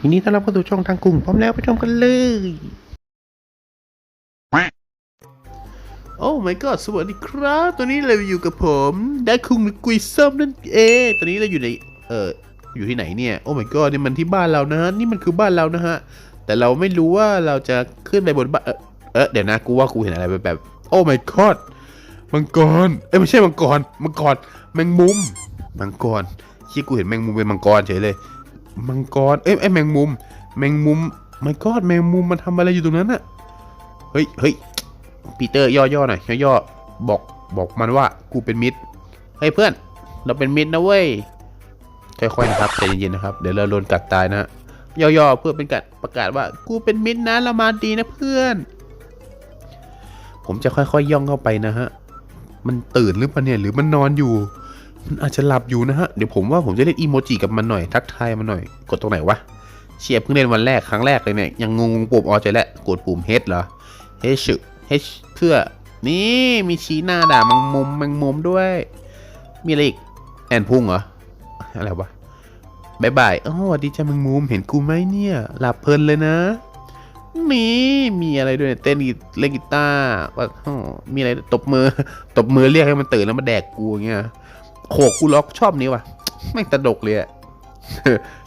ทีนี้ต้อนรับเข้าสู่ช่องทางกลุ่มพร้อมแล้วไปชมกันเลย โอ้ my god สวัสดีครับ ตอนนี้เราอยู่กับผมได้คุงกุยส้มนั่นเองตอนนี้เราอยู่ใน เอออยู่ที่ไหนเนี่ย โอ้ my god นี่มันที่บ้านเรานะฮะ นี่มันคือบ้านเรานะฮะ แต่เราไม่รู้ว่าเราจะขึ้นไปบนบ้านเออเดี๋ยวนะกูว่ากูเห็นอะไรแบบแบบโอ้ my god มังกร เอ้ยไม่ใช่มังกร มังกร แมงมุม มังกรที่กูเห็นแมงมุมเป็นมังกรเฉยเลย มังกร เอ้ยไอ้แมงมุม แมงมุม my god แมงมุมมันทำอะไรอยู่ตรงนั้นอะเฮ้ยเฮ้ยปีเตอร์ย่อๆหน่อยย่อๆบอกบอกมันว่ากูเป็นมิตร เฮ้ยเพื่อน เราเป็นมิตรนะเว้ยค่อยๆนะครับใจเย็นๆนะครับ เดี๋ยวเราโดนกัดตายนะ ย่อๆเพื่อเป็นการประกาศว่า กูเป็นมิตรนะเรามาดีนะเพื่อน ผมจะค่อยๆย่องเข้าไปนะฮะ มันตื่นหรือเปล่าเนี่ยหรือมันนอนอยู่ มันอาจจะหลับอยู่นะฮะ เดี๋ยวผมว่าผมจะเล่นอีโมจิกับมันหน่อยทักทายมันหน่อย กดตรงไหนวะเชียร์เพิ่งเล่นวันแรกครั้งแรกเลยเนี่ยยังงงปุ่มออเจแล้วกดปุ่ม H เหรอ H H เฮชเพื่อนี่มีชี้หน้าด่ามังมุมแมงมุมด้วย มีอะไรอีกแอนพุ่งเหรออะไรวะ บายบายอ๋อวัสดีจ้าแมงมุมเห็นกูไหมเนี่ย หลับเพลินเลยนะนี่มีอะไรด้วยเต้นกีเล่นกีตาร์ว่าอ๋อมีอะไรตบมือ ตบมือเรียกให้มันตื่นแล้วมาแดกกูอย่างเงี้ยโขกกูล็อกชอบนี้ว่ะแม่ตลกเลยอะ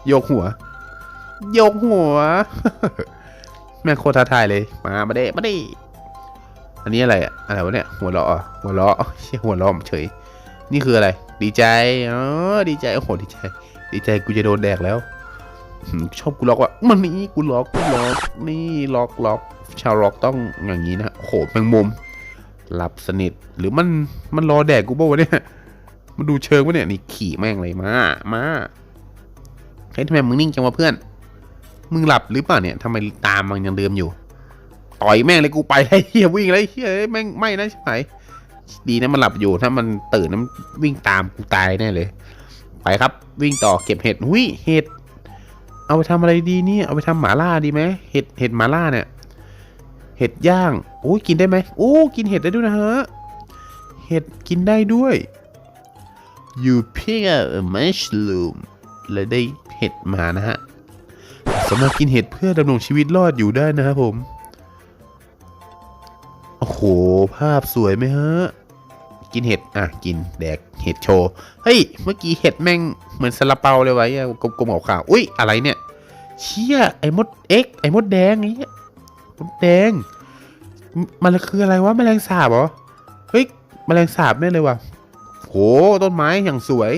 โยกหัว โยกหัว แม่งโคตรท้าทายเลย มามาเด้มาเด้อันนี้อะไรอะอะไรวะเนี่ย หัวเราะอะหัวเราะเชี่ยหัวเราะเฉย นี่คืออะไร ดีใจอ๋อดีใจโอ้โหดีใจ ดีใจกูจะโดนแดกแล้วชอบกูล็อกว่ะมันนี่กูล็อกกูล็อกนี่ล็อกล็อกชาวล็อกต้องอย่างนี้นะโอ้โหแมงมุมหลับสนิทหรือมันมันรอแดกกูเปล่าวะเนี่ยมันดูเชิงวะเนี่ยนี่ขี่แม่งเลยมามาเฮ้ยทำไมมึงนิ่งจังวะเพื่อน มึงหลับหรือเปล่าเนี่ยทำไมตามมันยังเดิมอยู่ต่อยแม่งเลยกูไปเลยเฮียวิ่งเลยเฮียแม่งไม่นะใช่ไหมดีนะมันหลับอยู่ถ้ามันตื่นนะมันวิ่งตามกูตายแน่เลย ไปครับวิ่งต่อเก็บเห็ดหุยเห็ด เอาไปทำอะไรดีเนี่ยเอาไปทำหมาล่าดีไหมเห็ดเห็ดหมาล่าเนี่ย เห็ดย่างโอ้ยกินได้ไหมโอ้กินเห็ดได้ด้วยนะฮะเห็ดกินได้ด้วย you pick up a mushroom และได้เห็ดมานะฮะสามารถกินเห็ดเพื่อดำรงชีวิตรอดอยู่ได้นะครับผม โอ้โห ภาพสวยไหมฮะ กินเห็ด อะ กินแดกเห็ดโชว์ เฮ้ย เมื่อกี้เห็ดแม่งเหมือนซาลาเปาเลยวะกลมๆขาวๆอุ้ย อะไรเนี่ย เชี่ย ไอ้มดเอ็ก ไอ้มดแดงไอ้เหี้ยมดแดง มันคืออะไรวะ แมลงสาบเหรอ เฮ้ย แมลงสาบแน่เลยว่ะโห ต้นไม้อย่างสวย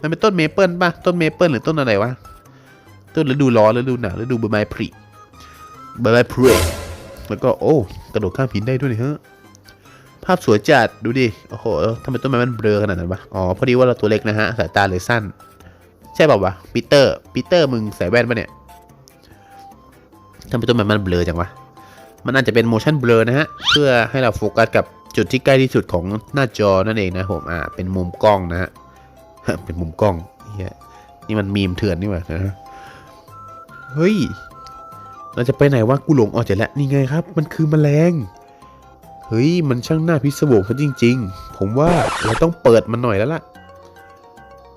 มันเป็นต้นเมเปิลป่ะ ต้นเมเปิลหรือต้นอะไรวะ ต้นฤดูร้อนฤดูหนาวฤดูใบไม้ผลิใบไม้ผลิแล้วก็โอ้ กระโดดข้ามหินได้ด้วยเนี่ยฮะ ภาพสวยจัดดูดิ โอ้โหทำไมต้นไม้มันเบลอขนาดนั้นวะ อ๋อ พอดีว่าเราตัวเล็กนะฮะ สายตาเลยสั้น ใช่ป่าวะปีเตอร์ปีเตอร์มึงใส่แว่นปะเนี่ยทำไมต้นไม้มันเบลอจังวะ มันอาจจะเป็น motion blur นะฮะ เพื่อให้เราโฟกัสกับจุดที่ใกล้ที่สุดของหน้าจอนั่นเองนะผมอ่าเป็นมุมกล้องนะฮะเป็นมุมกล้องเฮียนี่มันมีมเถื่อนนี่หว่านะเฮ้ยเราจะไปไหนวะกูหลงออกจากแล้วนี่ไงครับ มันคือแมลง เฮ้ยมันช่างน่าพิศวงซะจริง ๆ ผมว่าเราต้องเปิดมันหน่อยแล้วล่ะ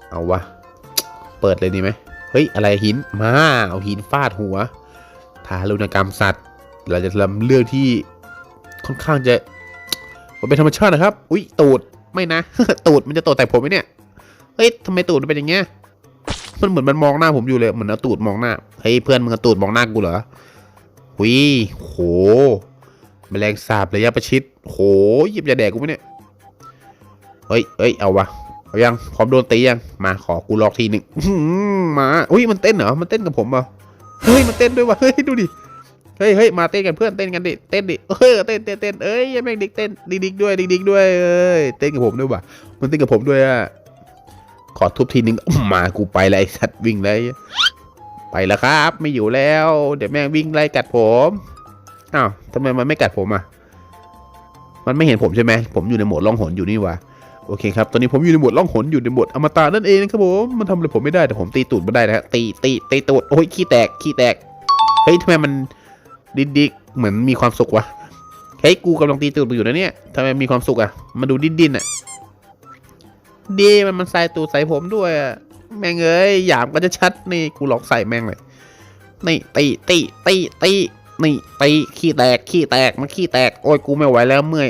เอาวะ เปิดเลยดีไหมเฮ้ยอะไรหินมา เอาหินฟาดหัวทารุณกรรมสัตว์ เราจะทำเรื่องที่ค่อนข้างจะมันเป็นธรรมชาตินะครับ อุ้ยตูดไม่นะ ตูดมันจะโตแต่ผมไหมเนี่ยเฮ้ยทำไมตูดมันเป็นอย่างเงี้ยมันเหมือนมันมองหน้าผมอยู่เลยเหมือนเอาตูดมองหน้าเฮ้ยเพื่อนมึงเอาตูดมองหน้ากูเหรอหุยโหแมลงสาบระยะประชิด โหหยิบยาแดกกูไหมเนี่ยเฮ้ยเฮ้ยเอาวะเอายังพร้อมโดนตียังมาขอกูลอกทีหนึ่งมาอุ้ยมันเต้นเหรอมันเต้นกับผมเหรอเฮ้ยมันเต้นด้วยวะเฮ้ยดูดิเฮ้ยเฮ้ยมาเต้นกันเพื่อนเต้นกันดิเต้นดิเออเต้นเต้นเต้นเอ้ยแม่งดิกเต้นดิกดิกด้วยดิกดิกด้วยเอ้ยเต้นกับผมด้วยวะมันเต้นกับผมด้วยอะขอทุบทีนึงมากูไปแล้วไอ้สัตว์วิ่งเลยไปแล้วครับ ไม่อยู่แล้ว เดี๋ยวแม่งวิ่งไล่กัดผมอ้าวทำไมมันไม่กัดผมอะ มันไม่เห็นผมใช่ไหมผมอยู่ในโหมดล่องหนอยู่นี่วะโอเคครับ ตอนนี้ผมอยู่ในโหมดล่องหนอยู่ในโหมดอมตะนั่นเองนะครับผม มันทำอะไรผมไม่ได้แต่ผมตีตูดไม่ได้นะฮะ ตี ตี ตีตูด โอ้ย ขี้แตก ขี้แตก เฮ้ยทำไมมันดิกดิกเหมือนมีความสุขวะ เฮ้ย กูกำลังตีตูดมึงอยู่นะเนี่ยทำไมมีความสุขอะมาดูดิ้นดินอะดีมันมันใส่ตูดใส่ผมด้วยอะแม่งเอ้ย หยามก็จะชัดนี่ กูหลองใส่แม่งเลย นี่ ตี ตี ตี ตี นี่ตีขี้แตกขี้แตกมันขี้แตกโอ้ยกูไม่ไหวแล้วเมื่อย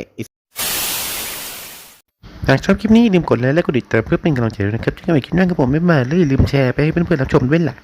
หากชอบคลิปนี้อย่าลืมกดไลค์และกดติดตามเพื่อเป็นกำลังใจด้วยนะครับที่จะไปคลิปหน้ากับผมไม่มาและอย่าลืมแชร์ไปให้เพื่อนๆรับชมด้วยล่ะ